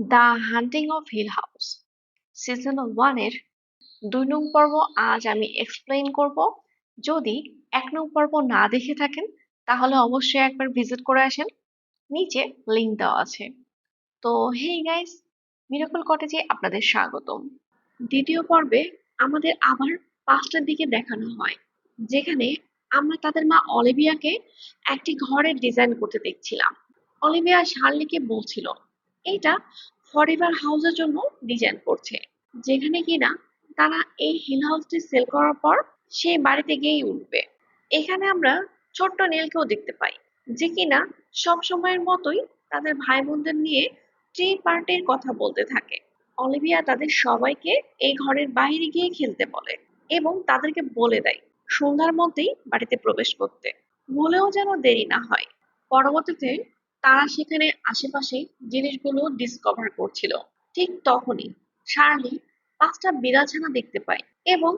The hunting of hill house. Season ওয়ানের দুই নং পর্ব আজ আমি এক্সপ্লেইন করব। যদি এক নং পর্ব না দেখে থাকেন, তাহলে অবশ্যই একবার ভিজিট করে আসেন। নিচে লিঙ্ক দেওয়া আছে। তো হেই গাইস মিরাকল কটেজে আপনাদের স্বাগতম। দ্বিতীয় পর্বে আমাদের আবার পাঁচটার দিকে দেখানো হয়, যেখানে আমরা তাদের মা অলিভিয়াকে একটি ঘরের ডিজাইন করতে দেখছিলাম। অলিভিয়া শার্লিকে বলছিল এটা ফরএভার হাউসের জন্য ডিজাইন করছে। যেখানে কিনা তারা এই হিল হাউসটি সেল করার পর সেই বাড়িতে গিয়েই উঠবে। এখানে আমরা ছোট্ট নীলকেও দেখতে পাই, যে কিনা সব সময়ের মতোই তাদের ভাই বোনদের নিয়ে ট্রি পার্টির কথা বলতে থাকে। অলিভিয়া তাদের সবাইকে এই ঘরের বাইরে গিয়ে খেলতে বলে এবং তাদেরকে বলে দেয় সন্ধ্যার মধ্যেই বাড়িতে প্রবেশ করতে। বলেও যেন দেরি না হয়। পরবর্তীতে তারা সেখানে আশেপাশে জিনিসগুলো ডিসকভার করছিল। ঠিক তখনই শার্লি পাঁচটা বিড়াল ছানা দেখতে পায় এবং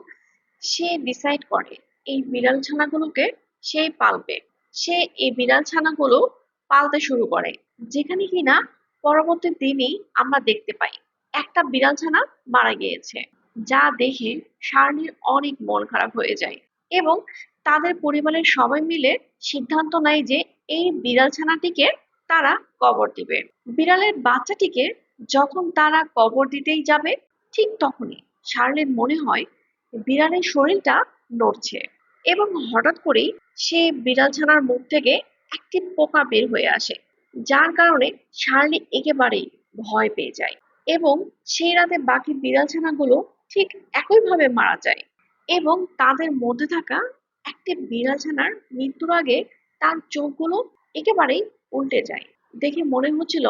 সে ডিসাইড করে এই বিড়াল ছানাগুলোকে সেই পালবে। সে এই বিড়াল ছানাগুলো পালতে শুরু করে, যেখানে কিনা পরবর্তী দিনই আমরা দেখতে পাই একটা বিড়াল ছানা মারা গিয়েছে, যা দেখে শার্লির অনেক মন খারাপ হয়ে যায় এবং তাদের পরিবারের সবাই মিলে সিদ্ধান্ত নেয় যে এই বিড়াল ছানাটিকে তারা কবর দিবে। বিড়ালের বাচ্চাটিকে যখন তারা কবর দিতেই যাবে, ঠিক তখনই শার্লির মনে হয় বিড়ালের শরীরটা নড়ছে এবং হঠাৎ করেই সে বিড়াল ছানার মুখ থেকে একটি পোকা বের হয়ে আসে, যার কারণে শার্লি একেবারেই ভয় পেয়ে যায় এবং সেই রাতে বাকি বিড়াল ছানাগুলো ঠিক একইভাবে মারা যায় এবং তাদের মধ্যে থাকা একটি বিড়াল ছানার মৃত্যুর আগে তার চোখগুলো একেবারেই উল্টে যায়। দেখে মনে হচ্ছিল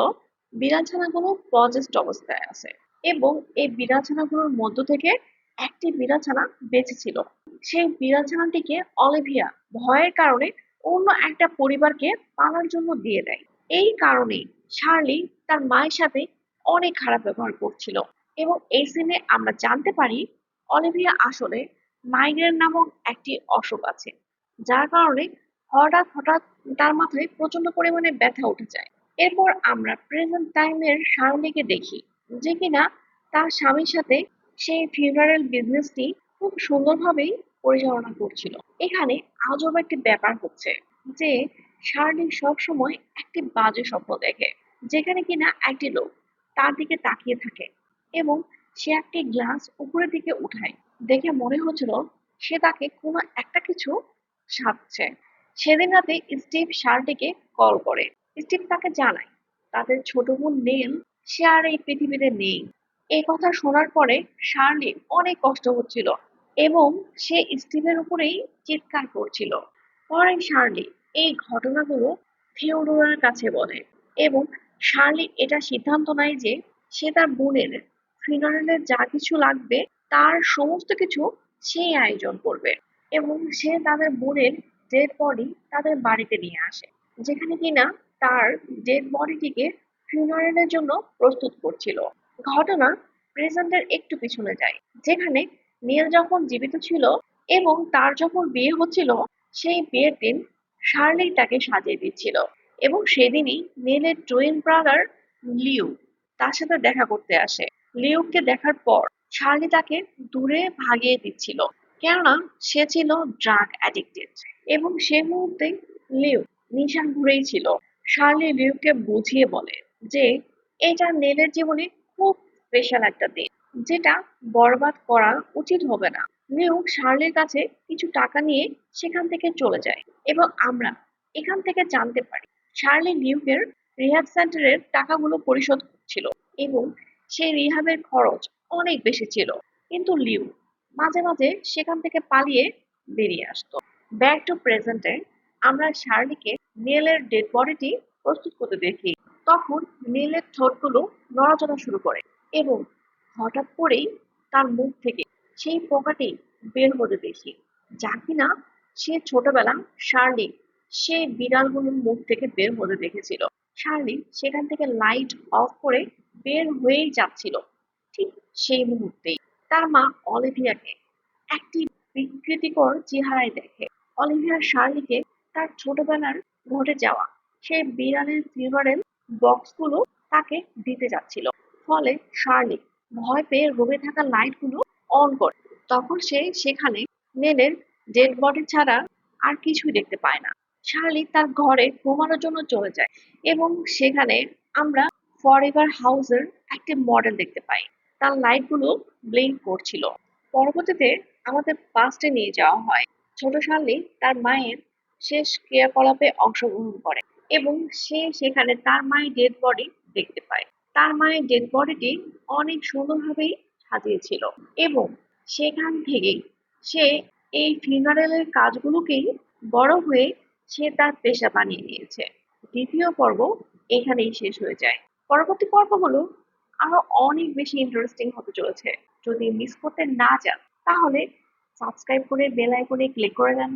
বিড়াল ছানাগুলো পজেস্ট অবস্থায় আছে এবং এই বিড়াল ছানাগুলোর মধ্য থেকে একটি বিড়াল ছানা বেঁচে ছিল। সেই বিড়াল ছানাটিকে অলিভিয়া ভয়ের কারণে অন্য একটা পরিবারকে পালার জন্য দিয়ে দেয়। এই কারণে শার্লি তার মায়ের সাথে অনেক খারাপ ব্যবহার করছিল এবং এই সিনে আমরা জানতে পারি অলিভিয়া আসলে মাইগ্রেন নামক একটি অসুখ আছে, যার কারণে হঠাৎ হঠাৎ তার মাথায় প্রচণ্ড পরিমাণে ব্যথা উঠে যায়। এরপর আমরা প্রেজেন্ট টাইমের শার্লিকে দেখি, যে কিনা তার স্বামীর সাথে সেই ফিউনারেল বিজনেসটি খুব সুন্দরভাবেই পরিচালনা করছিল। এখানে আজব একটি ব্যাপার হচ্ছে যে শার্লি সবসময় একটি বাজে স্বপ্ন দেখে, যেখানে কিনা একটি লোক তার দিকে তাকিয়ে থাকে এবং সে একটি গ্লাস উপরের দিকে উঠায়। দেখে মনে হচ্ছিল সে তাকে কোনো একটা কিছু সাধছে। সেদিন রাতে স্টিভ শার্লিকে কল করে। স্টিভ তাকে জানায়, তাদের ছোট বোন নেল সে আর এই পৃথিবীতে নেই। এই কথা শোনার পরে শার্লি অনেক কষ্ট হচ্ছিল এবং সে স্টিভের উপরেই চিৎকার করছিল। পরে শার্লি এই ঘটনাগুলো থিওডোরার কাছে বলে এবং শার্লি এটা সিদ্ধান্ত নেয় যে সে তার বোনের ফিনারেলের যা কিছু লাগবে তার সমস্ত কিছু সেই আয়োজন করবে এবং সে তাদের বোনের ডেড বডি তাদের বাড়িতে নিয়ে আসে, যেখানে কিনা তার ডেড বডিটিকে ফিউনারেলের জন্য প্রস্তুত করছিল। ঘটনা প্রেজেন্টের একটু পিছনে যায়, যেখানে নীল যখন জীবিত ছিল এবং তার যখন বিয়ে হচ্ছিল, সেই বিয়ের দিন শার্লি তাকে সাজিয়ে দিচ্ছিল এবং সেদিনই নীলের টুইন ব্রাদার লিউ তার সাথে দেখা করতে আসে। লিউকে দেখার পর শার্লি তাকে দূরে ভাগিয়ে দিচ্ছিল, কেননা সে ছিল ড্রাগ অ্যাডিক্টেড এবং সে মুহূর্তে লিউ নিশান ঘুরেই ছিল। শার্লি লিউকে বুঝিয়ে বলে যে, এটা নেলের জীবনে খুব স্পেশাল একটা দিন, যেটা বরবাদ করা উচিত হবে না। লিউ শার্লির কাছে কিছু টাকা নিয়ে সেখান থেকে চলে যায় এবং আমরা এখান থেকে জানতে পারি শার্লি লিউকের রিহাব সেন্টারের টাকাগুলো পরিশোধ করছিল এবং সেই রিহাবের খরচ অনেক বেশি ছিল। কিন্তু লিউ মাঝে মাঝে সেখান থেকে পালিয়ে বেরিয়ে আসতো। ব্যাক টু প্রেজেন্টে আমরা শার্লিকে নীলের ডেড বডিটি প্রস্তুত করতে দেখি। তখন নীলের ঠোঁটগুলো নড়াচড়া শুরু করে এবং হঠাৎ করেই তার মুখ থেকে সেই পোকাটি বের হতে দেখি, যা কিনা সে ছোটবেলা শার্লি সে বিড়ালগুলোর মুখ থেকে বের হতে দেখেছিল। শার্লি সেখান থেকে লাইট অফ করে বের হয়েই যাচ্ছিল ঠিক সেই মুহূর্তেই। তার মা অলিভিয়াকে একটি বিকৃতিকর চেহারায় দেখে। অলিভিয়া শার্লিকে তার ছোটবেলার ঘটে যাওয়া সেই বিড়ালের ফিভারেল বক্সগুলো তাকে দিতে যাচ্ছিল। ফলে শার্লি ভয় পেয়ে রুমে থাকা লাইটগুলো অন করে। তখন সে সেখানে নেলের ডেড বডি ছাড়া আর কিছুই দেখতে পায় না। শার্লি তার ঘরে ঘুমানোর জন্য চলে যায় এবং সেখানে আমরা ফরএভার হাউসের একটি মডেল দেখতে পাই। তার লাইটগুলো ব্লিঙ্ক করছিল। পরবর্তীতে আমাদের পাস্টে নিয়ে যাওয়া হয়। ছোট শার্লি তার মায়ের শেষ ক্রিয়াকলাপে অংশগ্রহণ করে এবং সে সেখানে তার মায়ের ডেড বডি দেখতে পায়। তার মায়ের ডেড বডিটি অনেক সুন্দরভাবেই সাজিয়েছিল এবং সেখান থেকেই সে এই ফিউনারেলের কাজগুলোকেই বড় হয়ে সে তার পেশা বানিয়ে নিয়েছে। দ্বিতীয় পর্ব এখানেই শেষ হয়ে যায়। পরবর্তী পর্বগুলো আরও অনেক বেশি ইন্টারেস্টিং হতে চলেছে। যদি মিস করতে না চান তাহলে সাবস্ক্রাইব করে বেল আইকনে ক্লিক করে দেন।